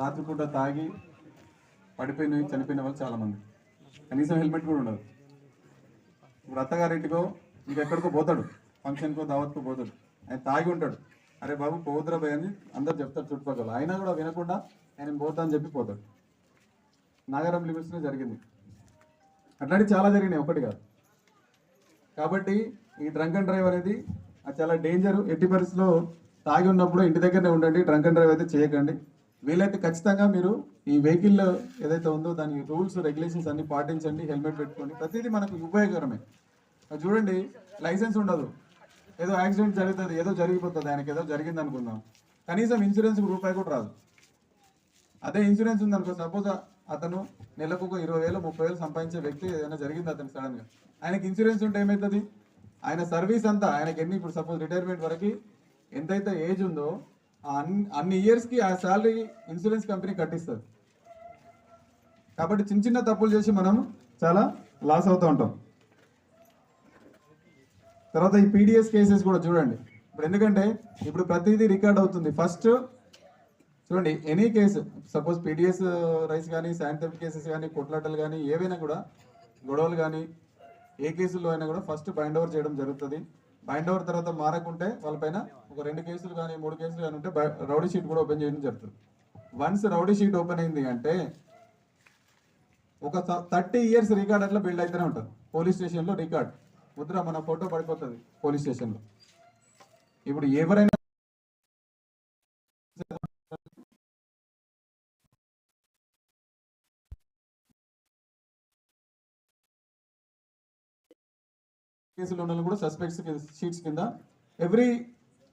రాత్రిపూట తాగి పడిపోయిన చనిపోయిన వాళ్ళు చాలామంది. కనీసం హెల్మెట్ కూడా ఉండదు. ఇప్పుడు అత్తగారింటికో ఇంకెక్కడికో పోతాడు. ఫంక్షన్కో దావత్కో పోతాడు. ఆయన తాగి ఉంటాడు. అరే బాబు పోదురా భయ్ అని అందరు చెప్తారు చుట్టుపక్కల. అయినా కూడా వినకుండా ఆయన పోతా అని చెప్పి పోతాడు. నాగారం లిమిట్స్లో జరిగింది. అట్లాంటివి చాలా జరిగినాయి. ఒకటి కాదు. కాబట్టి ఈ డ్రంక్ అండ్ డ్రైవ్ అనేది చాలా డేంజర్. ఎట్టి పరిస్థితిలో తాగి ఉన్నప్పుడు ఇంటి దగ్గరనే ఉండండి. డ్రంక్ అండ్ డ్రైవ్ అయితే చేయకండి. వీలైతే ఖచ్చితంగా మీరు ఈ వెహికల్ ఏదైతే ఉందో దాని రూల్స్ రెగ్యులేషన్స్ అన్ని పాటించండి హెల్మెట్ పెట్టుకోండి. ప్రతిదీ మనకు ఉపయోగకరమే. చూడండి లైసెన్స్ ఉండదు. ఏదో యాక్సిడెంట్ జరుగుతుంది ఏదో జరిగిపోతుంది ఆయనకి ఏదో జరిగింది అనుకుందాం. కనీసం ఇన్సూరెన్స్ రూపాయి కూడా రాదు. అదే ఇన్సూరెన్స్ ఉందనుకో సపోజ్ అతను నెలకు ఒక ఇరవై వేలు ముప్పై వేలు సంపాదించే వ్యక్తి ఏదైనా జరిగింది అతను సడన్గా ఆయనకి ఇన్సూరెన్స్ ఉంటే ఏమవుతుంది ఆయన సర్వీస్ అంతా ఆయనకి ఎన్ని ఇప్పుడు సపోజ్ రిటైర్మెంట్ వరకు ఎంతైతే ఏజ్ ఉందో అన్ని అన్ని ఇయర్స్కి ఆ శాలరీ ఇన్సూరెన్స్ కంపెనీ కట్టిస్తుంది. కాబట్టి చిన్న చిన్న తప్పులు చేసి మనం చాలా లాస్ అవుతూ ఉంటాం. తర్వాత ఈ పీడిఎస్ కేసెస్ కూడా చూడండి. ఇప్పుడు ఎందుకంటే ఇప్పుడు ప్రతిదీ రికార్డ్ అవుతుంది. ఫస్ట్ చూడండి any case suppose PDS rice కానీ శానిటరీ కేసెస్ కానీ కొట్లాటలు కానీ ఏవైనా కూడా గొడవలు కానీ ఏ కేసుల్లో అయినా కూడా ఫస్ట్ బైండ్ ఓవర్ చేయడం జరుగుతుంది. బైండ్ ఓవర్ తర్వాత మారకుంటే వాళ్ళపైన ఒక రెండు కేసులు కానీ మూడు కేసులు కానీ ఉంటే బై- రౌడీ షీట్ కూడా ఓపెన్ చేయడం జరుగుతుంది. వన్స్ రౌడీ షీట్ ఓపెన్ అయింది అంటే ఒక థర్టీ ఇయర్స్ రికార్డ్ అట్లా బిల్డ్ అవుతూనే ఉంటుంది. పోలీస్ స్టేషన్లో రికార్డ్. ముద్ర మన ఫోటో పడిపోతుంది పోలీస్ స్టేషన్లో. ఇప్పుడు ఎవరైనా కేసులు ఉన్న కూడా సస్పెక్ట్స్ షీట్స్ కింద. ఎవ్రీ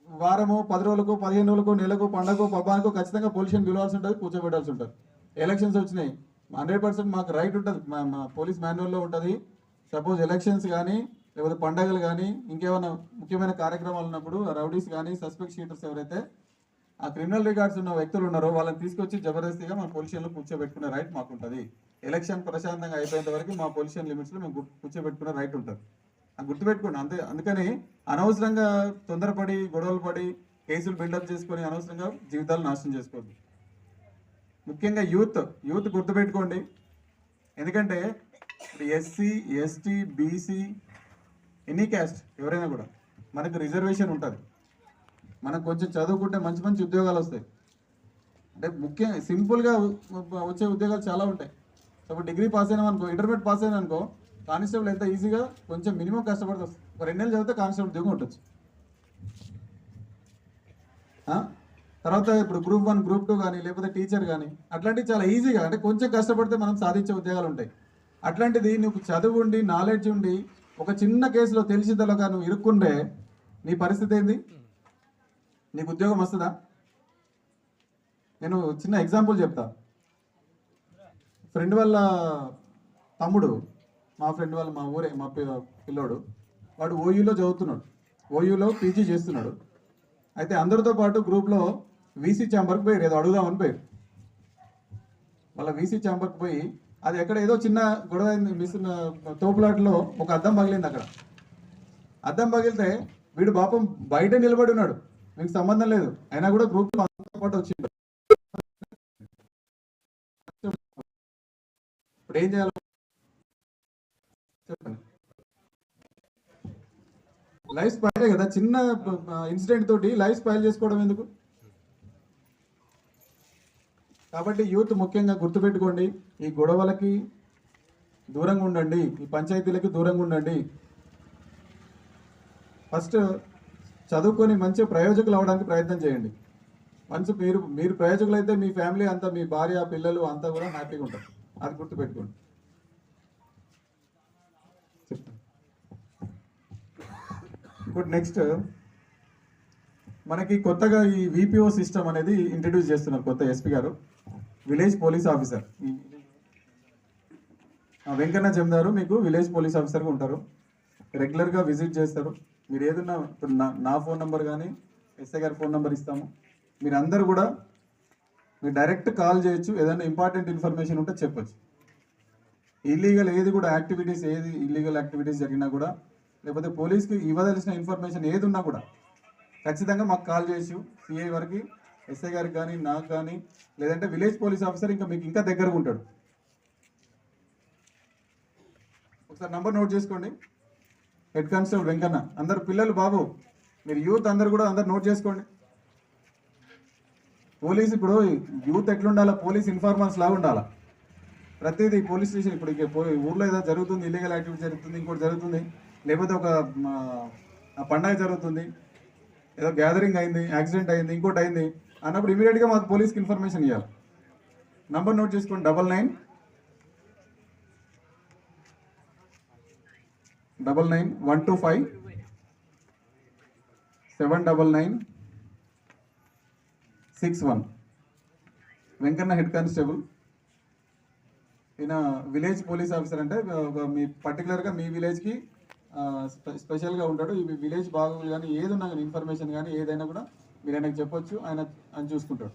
వారము పది రోజులకు పదిహేను రోజులకు నెలకు పండగకు పబ్బానికి ఖచ్చితంగా పొల్యూషన్ పిలవాల్సి ఉంటుంది కూర్చోబెట్టాల్సి ఉంటుంది. ఎలక్షన్స్ వచ్చినాయి. హండ్రెడ్ పర్సెంట్ మాకు రైట్ ఉంటుంది. మా పోలీస్ మాన్యువల్లో ఉంటుంది. సపోజ్ ఎలక్షన్స్ కానీ లేకపోతే పండగలు కానీ ఇంకేమైనా ముఖ్యమైన కార్యక్రమాలు ఉన్నప్పుడు రౌడీస్ కానీ సస్పెక్ట్ షీటర్స్ ఎవరైతే ఆ క్రిమినల్ రికార్డ్స్ ఉన్న వ్యక్తులు ఉన్నారో వాళ్ళని తీసుకొచ్చి జబర్దస్తిగా మా పొల్యూషన్లో కూర్చోబెట్టుకునే రైట్ మాకు ఉంటుంది ఎలక్షన్ ప్రశాంతంగా అయిపోయేంత వరకు మా పొల్యూషన్ లిమిట్స్లో మేము కూర్చోబెట్టుకునే రైట్ ఉంటుంది. గుర్తుపెట్టుకోండి. అంతే అందుకని అనవసరంగా తొందరపడి గొడవలు పడి కేసులు బిల్డప్ చేసుకొని అనవసరంగా జీవితాలు నాశనం చేసుకోవద్దు. ముఖ్యంగా యూత్ యూత్ గుర్తుపెట్టుకోండి. ఎందుకంటే SC ST BC any caste ఎవరైనా కూడా మనకు రిజర్వేషన్ ఉంటుంది. మనకు కొంచెం చదువుకుంటే మంచి మంచి ఉద్యోగాలు వస్తాయి. అంటే ముఖ్యంగా సింపుల్గా వచ్చే ఉద్యోగాలు చాలా ఉంటాయి. సో డిగ్రీ పాస్ అయినా అనుకో ఇంటర్మీడియట్ పాస్ అయినా అనుకో కానిస్టేబుల్ ఎంత ఈజీగా కొంచెం మినిమం కష్టపడుతుంది ఒక రెండు నెలలు చదివితే కానిస్టేబుల్ ఉద్యోగం ఉండొచ్చు తర్వాత ఇప్పుడు గ్రూప్ వన్ గ్రూప్ టూ కానీ లేకపోతే టీచర్ కానీ అట్లాంటివి చాలా ఈజీగా అంటే కొంచెం కష్టపడితే మనం సాధించే ఉద్యోగాలు ఉంటాయి. అట్లాంటిది నువ్వు చదువు ఉండి నాలెడ్జ్ ఉండి ఒక చిన్న కేసులో తెలిసి నువ్వు ఇరుక్కుంటే నీ పరిస్థితి ఏంది? నీకు ఉద్యోగం వస్తుందా? నేను చిన్న ఎగ్జాంపుల్ చెప్తా. ఫ్రెండ్ వాళ్ళ తమ్ముడు మా ఫ్రెండ్ వాళ్ళ మా ఊరే మా పిల్లోడు. వాడు ఓయూలో చదువుతున్నాడు. ఓయూలో పీజీ చేస్తున్నాడు. అయితే అందరితో పాటు గ్రూప్లో వీసీ ఛాంబర్కి పోయి ఏదో అడుగుదామని పోయారు. వాళ్ళ వీసీ ఛాంబర్కి పోయి అది ఎక్కడ ఏదో చిన్న గొడవ మిస్ తోపులాట్లో ఒక అద్దం పగిలింది అక్కడ. అద్దం పగిలితే వీడు పాపం బయట నిలబడి ఉన్నాడు. మీకు సంబంధం లేదు. అయినా కూడా గ్రూప్లో అందరితో పాటు వచ్చిండు. ఇప్పుడు ఏం చేయాలి చెప్పండి. లైఫ్ స్పైల్ కదా చిన్న ఇన్సిడెంట్ తోటి లైఫ్ స్పైల్ చేసుకోవడం ఎందుకు? కాబట్టి యూత్ ముఖ్యంగా గుర్తుపెట్టుకోండి ఈ గొడవలకి దూరంగా ఉండండి ఈ పంచాయతీలకి దూరంగా ఉండండి. ఫస్ట్ చదువుకొని మంచి ప్రయోజకులు అవడానికి ప్రయత్నం చేయండి. మంచి మీరు మీరు ప్రయోజకులు అయితే మీ ఫ్యామిలీ అంతా మీ భార్య పిల్లలు అంతా కూడా హ్యాపీగా ఉంటారు. అది గుర్తుపెట్టుకోండి చెప్పండి ఇప్పుడు నెక్స్ట్ మనకి కొత్తగా ఈ విపిఓ సిస్టమ్ అనేది ఇంట్రడ్యూస్ చేస్తున్నారు కొత్త ఎస్పీ గారు. విలేజ్ పోలీస్ ఆఫీసర్ ఆ వెంకన్న జమదారు మీకు విలేజ్ పోలీస్ ఆఫీసర్గా ఉంటారు. రెగ్యులర్గా విజిట్ చేస్తారు. మీరు ఏదన్నా ఇప్పుడు నా నా ఫోన్ నెంబర్ కానీ ఎస్ఐ గారి ఫోన్ నెంబర్ ఇస్తాము. మీరు అందరు కూడా మీరు డైరెక్ట్ కాల్ చేయొచ్చు. ఏదైనా ఇంపార్టెంట్ ఇన్ఫర్మేషన్ ఉంటే చెప్పొచ్చు. ఇల్లీగల్ ఏది కూడా యాక్టివిటీస్ ఏది ఇల్లీగల్ యాక్టివిటీస్ జరిగినా కూడా లేకపోతే పోలీస్కి ఇవ్వదలసిన ఇన్ఫర్మేషన్ ఏది ఉన్నా కూడా ఖచ్చితంగా మాకు కాల్ చేసి సిఐ గారికి ఎస్ఐ గారికి కానీ నాకు కానీ లేదంటే విలేజ్ పోలీస్ ఆఫీసర్ ఇంకా మీకు ఇంకా దగ్గరగా ఉంటాడు. ఒకసారి నంబర్ నోట్ చేసుకోండి. హెడ్ కానిస్టేబుల్ వెంకన్న అందరు పిల్లలు బాబు మీరు యూత్ అందరు కూడా అందరు నోట్ చేసుకోండి. పోలీస్ ఇప్పుడు యూత్ ఎట్లుండాలా? పోలీస్ ఇన్ఫార్మర్స్ లాగా ఉండాలా? ప్రతిదీ పోలీస్ స్టేషన్ ఇప్పుడు ఇక ఊర్లో ఏదో జరుగుతుంది ఇల్లీగల్ యాక్టివిటీ జరుగుతుంది ఇంకోటి జరుగుతుంది. లేకపోతే ఒక పండగ జరుగుతుంది. ఏదో గ్యాదరింగ్ అయింది యాక్సిడెంట్ అయింది ఇంకోటి అయింది అన్నప్పుడు ఇమీడియట్గా మాకు పోలీస్కి ఇన్ఫర్మేషన్ ఇవ్వాలి నంబర్ నోట్ చేసుకోండి double nine double nine one two five seven double nine six one Venkanna head constable. ఈయన విలేజ్ పోలీస్ ఆఫీసర్ అంటే ఒక మీ పర్టికులర్గా మీ విలేజ్కి స్పెషల్గా ఉంటాడు. ఈ విలేజ్ బాగోగులు కానీ ఏది ఉన్నా కానీ ఇన్ఫర్మేషన్ కానీ ఏదైనా కూడా మీరు ఆయనకు చెప్పొచ్చు ఆయన అని చూసుకుంటాడు.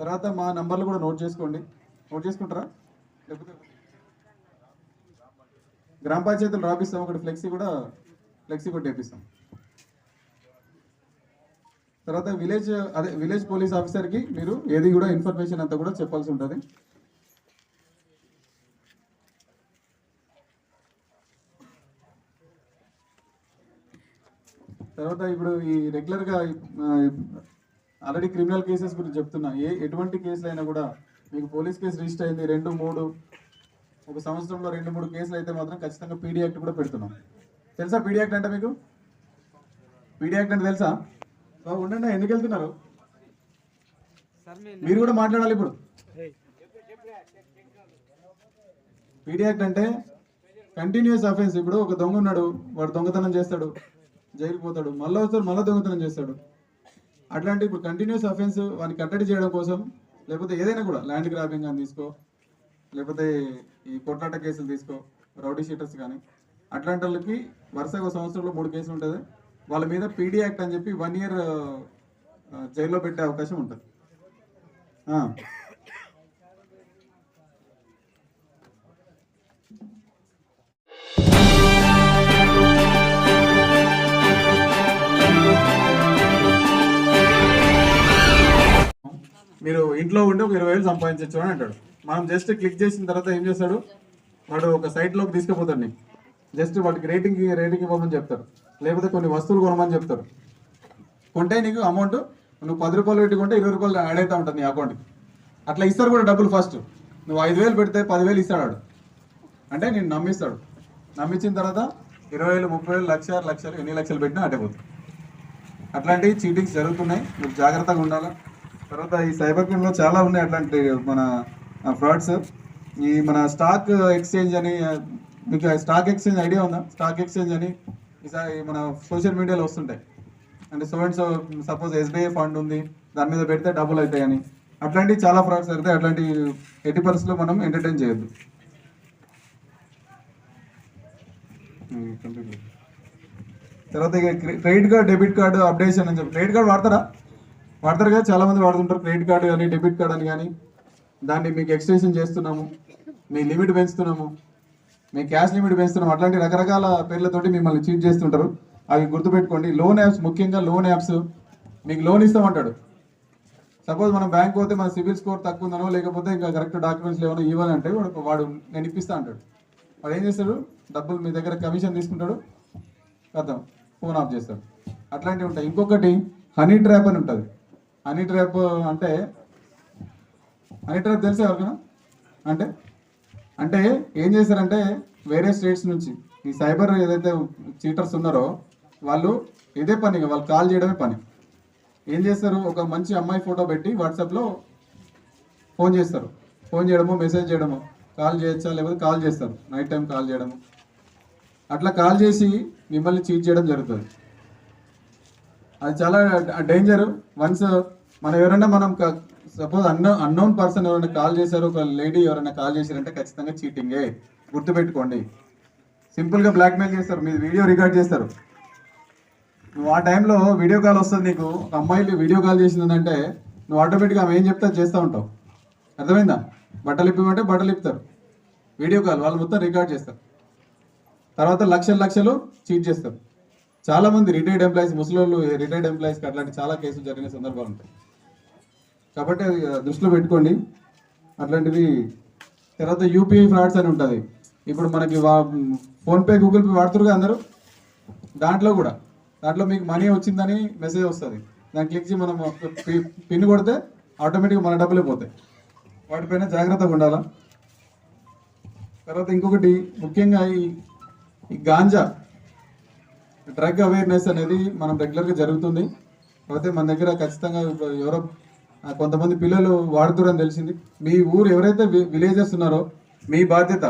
తర్వాత మా నంబర్లు కూడా నోట్ చేసుకోండి. నోట్ చేసుకుంటారా? లేకపోతే గ్రామ పంచాయతీలు రాపిస్తాం. ఒకటి ఫ్లెక్సీ కూడా ఫ్లెక్సీ కూడా తెప్పిస్తాం. తర్వాత విలేజ్ అదే విలేజ్ పోలీస్ ఆఫీసర్కి మీరు ఏది కూడా ఇన్ఫర్మేషన్ అంతా కూడా చెప్పాల్సి ఉంటుంది. తర్వాత ఇప్పుడు ఈ రెగ్యులర్గా ఆల్రెడీ క్రిమినల్ కేసెస్ గురించి చెప్తున్నా. ఏ ఎటువంటి కేసులు అయినా కూడా మీకు పోలీస్ కేసు రిజిస్టర్ అయింది రెండు మూడు ఒక సంవత్సరంలో రెండు మూడు కేసులు అయితే మాత్రం ఖచ్చితంగా పీడీ యాక్ట్ కూడా పెడుతున్నాం. తెలుసా పీడీ యాక్ట్ అంటే మీకు? పీడీ యాక్ట్ అంటే తెలుసా? బాబు ఉండండి ఎందుకు వెళ్తున్నారు? మీరు కూడా మాట్లాడాలి ఇప్పుడు. పీడీ యాక్ట్ అంటే కంటిన్యూస్ అఫెన్స్ ఇప్పుడు ఒక దొంగ ఉన్నాడు వాడు దొంగతనం చేస్తాడు. జైలుకి పోతాడు మళ్ళీ వస్తాడు మళ్ళీ దొంగతనం చేస్తాడు. అట్లాంటి ఇప్పుడు కంటిన్యూస్ అఫెన్స్ వాడిని కట్టడి చేయడం కోసం లేకపోతే ఏదైనా కూడా ల్యాండ్ గ్రాబింగ్ అని తీసుకో లేకపోతే ఈ కొట్లాట కేసులు తీసుకో రౌడీ షీటర్స్ కానీ అట్లాంటి వాళ్ళకి వరుసగా ఒక సంవత్సరంలో మూడు కేసులు ఉంటుంది. వాళ్ళ మీద పీడీ యాక్ట్ అని చెప్పి వన్ ఇయర్ జైల్లో పెట్టే అవకాశం ఉంటుంది. మీరు ఇంట్లో ఉండి ఒక ఇరవై వేలు సంపాదించవచ్చు అని అంటాడు. మనం జస్ట్ క్లిక్ చేసిన తర్వాత ఏం చేస్తాడు? వాడు ఒక సైట్లోకి తీసుకుపోతాడు నీకు. జస్ట్ వాటికి రేటింగ్ రేటింగ్ ఇవ్వమని చెప్తారు లేకపోతే కొన్ని వస్తువులు కొనమని చెప్తారు కొంటే నీకు అమౌంట్ నువ్వు పది రూపాయలు పెట్టుకుంటే ఇరవై రూపాయలు యాడ్ అవుతూ ఉంటుంది నీ అకౌంట్కి అట్లా ఇస్తారు కూడా డబ్బులు ఫస్ట్ నువ్వు ఐదు వేలు పెడితే పదివేలు ఇస్తాడు వాడు. అంటే నేను నమ్మిస్తాడు. నమ్మించిన తర్వాత ఇరవై వేలు ముప్పై వేలు లక్ష లక్షలు ఎన్ని లక్షలు పెట్టినా అటే పోతుంది చీటింగ్స్ జరుగుతున్నాయి. మీరు జాగ్రత్తగా ఉండాలి? తర్వాత ఈ సైబర్ క్రైమ్లో చాలా ఉన్నాయి అట్లాంటి మన ఫ్రాడ్స్. ఈ మన స్టాక్ ఎక్స్చేంజ్ అని మీకు స్టాక్ ఎక్స్చేంజ్ ఐడియా ఉందా? స్టాక్ ఎక్స్చేంజ్ అని ఈసారి మన సోషల్ మీడియాలో వస్తుంటాయి. అంటే so and so suppose SBI fund ఉంది దాని మీద పెడితే డబ్బులు అవుతాయని. అట్లాంటివి చాలా ఫ్రాడ్స్ జరుగుతాయి. అట్లాంటి ఎట్టి పరిస్థితుల్లో మనం ఎంటర్టైన్ చేయొద్దు. తర్వాత ఇక క్రె- credit card debit card updation అని చెప్పి. క్రెడిట్ కార్డు వాడతారా? వాడతారు కదా చాలా మంది వాడుతుంటారు. క్రెడిట్ కార్డు కానీ డెబిట్ కార్డ్ అని కానీ. దాన్ని మీకు ఎక్స్టెన్షన్ చేస్తున్నాము. మీ లిమిట్ పెంచుతున్నాము. మీ క్యాష్ లిమిట్ పెంచుతున్నాము. అట్లాంటి రకరకాల పేర్లతోటి మిమ్మల్ని చీట్ చేస్తుంటారు. అవి గుర్తుపెట్టుకోండి. లోన్ యాప్స్ ముఖ్యంగా లోన్ యాప్స్. మీకు లోన్ ఇస్తామంటాడు. సపోజ్ మనం బ్యాంక్ పోతే మన సిబిల్ స్కోర్ తక్కువ ఉందనో లేకపోతే ఇంకా కరెక్ట్ డాక్యుమెంట్స్ ఏమైనా ఇవ్వాలంటే వాడు వాడు నేను ఇప్పిస్తా అంటాడు. వాడు ఏం చేస్తాడు? డబ్బులు మీ దగ్గర కమిషన్ తీసుకుంటాడు. కథం ఫోన్ ఆఫ్ చేస్తాడు. అట్లాంటివి ఉంటాయి. ఇంకొకటి హనీ ట్రాప్ అని ఉంటుంది. హనీ ట్రాప్ అంటే హనీ ట్రాప్ తెలుసా ఎవరికైనా? అంటే అంటే ఏం చేశారంటే వేరే స్టేట్స్ నుంచి ఈ సైబర్ ఏదైతే చీటర్స్ ఉన్నారో వాళ్ళు ఇదే పని వాళ్ళు కాల్ చేయడమే పని. ఏం చేస్తారు? ఒక మంచి అమ్మాయి ఫోటో పెట్టి వాట్సాప్లో ఫోన్ చేస్తారు. ఫోన్ చేయడము మెసేజ్ చేయడము కాల్ చేయొచ్చా? లేకపోతే కాల్ చేస్తారు. నైట్ టైం కాల్ చేయడము. అట్లా కాల్ చేసి మిమ్మల్ని చీట్ చేయడం జరుగుతుంది. అది చాలా డేంజర్. వన్స్ మనం ఎవరైనా మనం సపోజ్ అన్న అన్నోన్ పర్సన్ ఎవరైనా కాల్ చేశారు ఒక లేడీ ఎవరైనా కాల్ చేశారంటే ఖచ్చితంగా చీటింగే గుర్తుపెట్టుకోండి. సింపుల్గా బ్లాక్మెయిల్ చేస్తారు మీరు వీడియో రికార్డ్ చేస్తారు. నువ్వు ఆ టైంలో వీడియో కాల్ వస్తుంది నీకు ఒక అమ్మాయిలు వీడియో కాల్ చేసిందంటే నువ్వు ఆటోమేటిక్గా ఆమె ఏం చెప్తే చేస్తూ ఉంటావు. అర్థమైందా? బట్టలు ఇప్పమంటే బట్టలు ఇప్పుతారు వీడియో కాల్ వాళ్ళు మొత్తం రికార్డ్ చేస్తారు. తర్వాత లక్షలు లక్షలు చీట్ చేస్తారు. చాలామంది రిటైర్డ్ ఎంప్లాయీస్ ముసలోళ్ళు రిటైర్డ్ ఎంప్లాయీస్కి అట్లాంటి చాలా కేసులు జరిగిన సందర్భాలు ఉంటాయి. కాబట్టి దృష్టిలో పెట్టుకోండి. అట్లాంటివి తర్వాత యూపీఐ ఫ్రాడ్స్ అని ఉంటుంది. ఇప్పుడు మనకి వా ఫోన్పే గూగుల్ పే వాడుతురుగా అందరూ? దాంట్లో కూడా. దాంట్లో మీకు మనీ వచ్చిందని మెసేజ్ వస్తుంది. దాన్ని క్లిక్ చేసి మనం పిన్ కొడితే ఆటోమేటిక్గా మన డబ్బులే పోతాయి. వాటిపైన జాగ్రత్తగా ఉండాలా? తర్వాత ఇంకొకటి ముఖ్యంగా ఈ ఈ గాంజా డ్రగ్ అవేర్నెస్ అనేది మనం రెగ్యులర్గా జరుగుతుంది. కాకపోతే మన దగ్గర ఖచ్చితంగా ఇప్పుడు ఎవరో కొంతమంది పిల్లలు వాడుతురని తెలిసింది. మీ ఊరు ఎవరైతే విలేజెస్ ఉన్నారో మీ బాధ్యత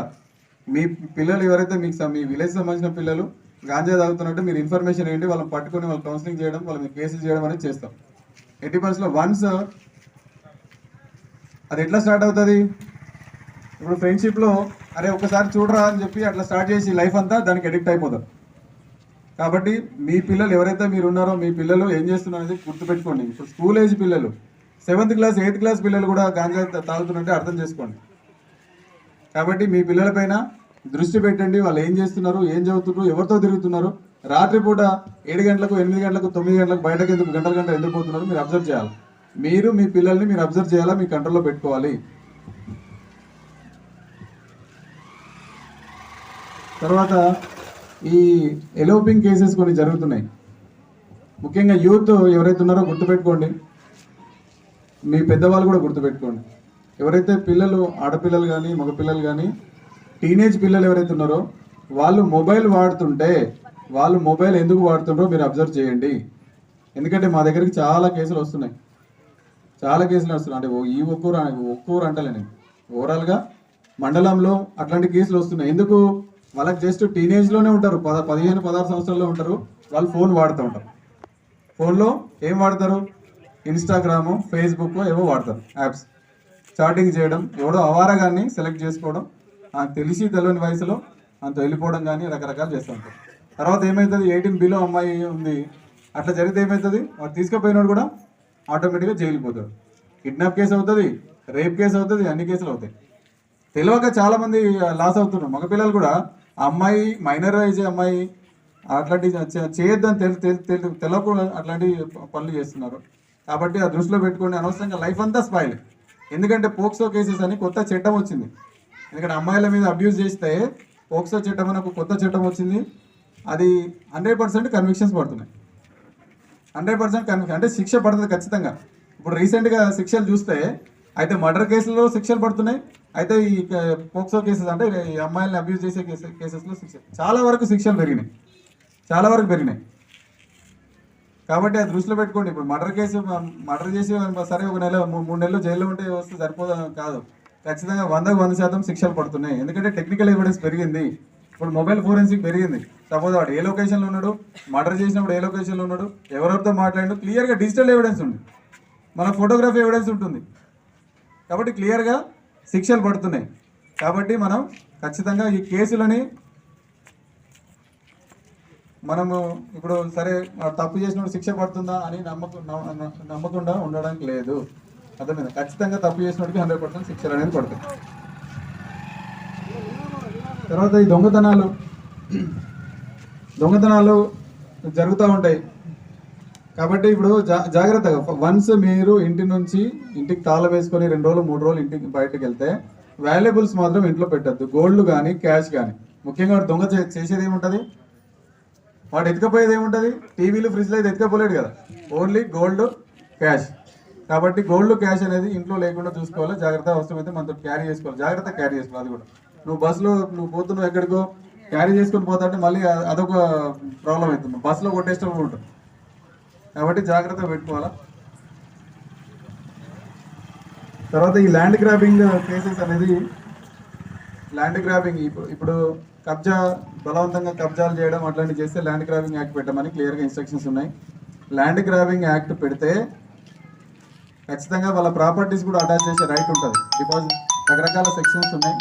మీ పిల్లలు ఎవరైతే మీకు మీ విలేజ్ సంబంధించిన పిల్లలు గాంజా తాగుతున్నట్టు మీరు ఇన్ఫర్మేషన్ ఏంటి వాళ్ళని పట్టుకొని వాళ్ళు కౌన్సిలింగ్ చేయడం వాళ్ళ మీద కేసులు చేయడం అనేది చేస్తాం. ఎయిటీ పర్సెంట్లో వన్స్ అది ఎట్లా స్టార్ట్ అవుతుంది? ఇప్పుడు ఫ్రెండ్షిప్లో అరే ఒకసారి చూడరా అని చెప్పి అట్లా స్టార్ట్ చేసి లైఫ్ అంతా దానికి అడిక్ట్ అయిపోతారు కాబట్టి మీ పిల్లలు ఎవరైతే మీరు ఉన్నారో మీ పిల్లలు ఏం చేస్తున్నారో అనేది గుర్తుపెట్టుకోండి. ఇప్పుడు స్కూల్ ఏజ్ పిల్లలు సెవెంత్ క్లాస్ ఎయిత్ క్లాస్ పిల్లలు కూడా గాంజా తా- తాగుతున్నట్టే అర్థం చేసుకోండి. కాబట్టి మీ పిల్లలపైన దృష్టి పెట్టండి. వాళ్ళు ఏం చేస్తున్నారు ఏం చదువుతున్నారు ఎవరితో తిరుగుతున్నారు? రాత్రిపూట ఏడు గంటలకు ఎనిమిది గంటలకు తొమ్మిది గంటలకు బయటకు ఎందుకు గంటల గంట ఎందుకు పోతున్నారు మీరు అబ్జర్వ్ చేయాలి. మీరు మీ పిల్లల్ని మీరు అబ్జర్వ్ చేయాలా? మీ కంట్రోల్లో పెట్టుకోవాలి. తర్వాత ఈ ఎలోపింగ్ కేసెస్ కొన్ని జరుగుతున్నాయి. ముఖ్యంగా యూత్ ఎవరైతే ఉన్నారో గుర్తుపెట్టుకోండి. మీ పెద్దవాళ్ళు కూడా గుర్తుపెట్టుకోండి. ఎవరైతే పిల్లలు ఆడపిల్లలు కానీ మగపిల్లలు కానీ టీనేజ్ పిల్లలు ఎవరైతే ఉన్నారో వాళ్ళు మొబైల్ వాడుతుంటే వాళ్ళు మొబైల్ ఎందుకు వాడుతుండ్రో మీరు అబ్జర్వ్ చేయండి. ఎందుకంటే మా దగ్గరికి చాలా కేసులు వస్తున్నాయి. చాలా కేసులు వస్తున్నాయి. అంటే ఈ ఒక్కూరు ఒక్కూరు అంటలేని ఓవరాల్గా మండలంలో అట్లాంటి కేసులు వస్తున్నాయి. ఎందుకు? వాళ్ళకి జస్ట్ టీనేజ్లోనే ఉంటారు. పద పదిహేను పదహారు సంవత్సరాల్లో ఉంటారు. వాళ్ళు ఫోన్ వాడుతూ ఉంటారు. ఫోన్లో ఏం వాడతారు? ఇన్స్టాగ్రాము ఫేస్బుక్ ఏవో వాడతారు యాప్స్. చాటింగ్ చేయడం ఎవడో అవారగాన్ని సెలెక్ట్ చేసుకోవడం ఆ తెలిసి తెలియని వయసులో అంత వెళ్ళిపోవడం కానీ రకరకాలు చేస్తూ తర్వాత ఏమవుతుంది ఎయిటీన్ బిలో అమ్మాయి ఉంది. అట్లా జరిగితే ఏమవుతుంది వాడు తీసుకుపోయినోడు కూడా ఆటోమేటిక్గా జైలుపోతాడు కిడ్నాప్ కేసు అవుతుంది రేప్ కేసు అవుతుంది అన్ని కేసులు అవుతాయి. తెలియక చాలామంది లాస్ అవుతున్నారు. మగపిల్లలు కూడా ఆ అమ్మాయి మైనర్ ఏజ్ అమ్మాయి అట్లాంటి చేయొద్దని తెలి- తెలియకుండా అట్లాంటి పనులు చేస్తున్నారు. కాబట్టి ఆ దృష్టిలో పెట్టుకోండి. అనవసరంగా లైఫ్ అంతా స్పాయిల్ ఎందుకంటే పోక్సో కేసెస్ అని కొత్త చట్టం వచ్చింది. ఎందుకంటే అమ్మాయిల మీద అబ్యూస్ చేస్తే పోక్సో చట్టం అని ఒక కొత్త చట్టం వచ్చింది. అది హండ్రెడ్ పర్సెంట్ కన్విక్షన్స్ పడుతున్నాయి. హండ్రెడ్ పర్సెంట్ కన్విక్షన్ అంటే శిక్ష పడుతుంది ఖచ్చితంగా. ఇప్పుడు రీసెంట్గా శిక్షలు చూస్తే అయితే మర్డర్ కేసులలో శిక్షలు పడుతున్నాయి. అయితే ఈ పోక్సో కేసెస్ అంటే ఈ అమ్మాయిల్ని అబ్యూస్ చేసే కేసెస్ కేసెస్లో శిక్ష చాలా వరకు శిక్షలు పెరిగినాయి. చాలా వరకు పెరిగినాయి. కాబట్టి అది దృష్టిలో పెట్టుకోండి. ఇప్పుడు మర్డర్ కేసు మర్డర్ చేసి సరే ఒక నెల మూడు నెలలు జైల్లో ఉంటే వస్తే సరిపోదా కాదు. ఖచ్చితంగా వందకు వంద శాతం శిక్షలు పడుతున్నాయి. ఎందుకంటే టెక్నికల్ ఎవిడెన్స్ పెరిగింది. ఇప్పుడు మొబైల్ ఫోరెన్సిక్ పెరిగింది. సపోజ్ వాడు ఏ లొకేషన్లో ఉన్నాడు? మర్డర్ చేసినప్పుడు ఏ లొకేషన్లో ఉన్నాడు? ఎవరెవరితో మాట్లాడు క్లియర్గా డిజిటల్ ఎవిడెన్స్ ఉంది. మన ఫోటోగ్రఫీ ఎవిడెన్స్ ఉంటుంది. కాబట్టి క్లియర్గా శిక్షలు పడుతున్నాయి. కాబట్టి మనం ఖచ్చితంగా ఈ కేసులని మనము ఇప్పుడు సరే తప్పు చేసినప్పుడు శిక్ష పడుతుందా అని నమ్మకం నమ్మకుండా ఉండడానికి లేదు. అర్థమైంది? ఖచ్చితంగా తప్పు చేసినోడికి హండ్రెడ్ పర్సెంట్ శిక్షలు అనేది పడుతుంది తర్వాత ఈ దొంగతనాలు. దొంగతనాలు జరుగుతూ ఉంటాయి. కాబట్టి ఇప్పుడు జా జాగ్రత్తగా వన్స్ మీరు ఇంటి నుంచి ఇంటికి తాళం వేసుకొని రెండు రోజులు మూడు రోజులు ఇంటికి బయటకు వెళ్తే వాల్యుబుల్స్ మాత్రం ఇంట్లో పెట్టద్దు. గోల్డ్ కానీ క్యాష్ కానీ ముఖ్యంగా దొంగ చే- చేసేది ఏముంటుంది? వాడు ఎత్తుకపోయేది ఏముంటుంది? టీవీలు ఫ్రిడ్జ్లో అయితే ఎత్తుకపోలేడు కదా. ఓన్లీ గోల్డ్ క్యాష్ కాబట్టి గోల్డ్ క్యాష్ అనేది ఇంట్లో లేకుండా చూసుకోవాలి. జాగ్రత్త అయితే మనతో క్యారీ చేసుకోవాలి. జాగ్రత్త క్యారీ చేసుకోవాలి అది కూడా. నువ్వు బస్సులో నువ్వు పోతున్నావు ఎక్కడికో క్యారీ చేసుకొని పోతాంటే మళ్ళీ అదొక ప్రాబ్లం అవుతుంది బస్సులో కొట్టేసినప్పుడు ఉంటుంది. కాబట్టి జాగ్రత్తగా పెట్టుకోవాలా. తర్వాత ఈ ల్యాండ్ గ్రాబింగ్ కేసెస్ అనేది ల్యాండ్ గ్రాబింగ్ ఇప్పుడు ఇప్పుడు కబ్జా బలవంతంగా కబ్జాలు చేయడం అట్లాంటివి చేస్తే ల్యాండ్ గ్రాబింగ్ యాక్ట్ పెట్టమని క్లియర్గా ఇన్స్ట్రక్షన్స్ ఉన్నాయి. ల్యాండ్ గ్రాబింగ్ యాక్ట్ పెడితే ఖచ్చితంగా వాళ్ళ ప్రాపర్టీస్ కూడా అటాచ్ చేసే రైట్ ఉంటుంది. బికాజ్ రకరకాల సెక్షన్స్ ఉన్నాయి.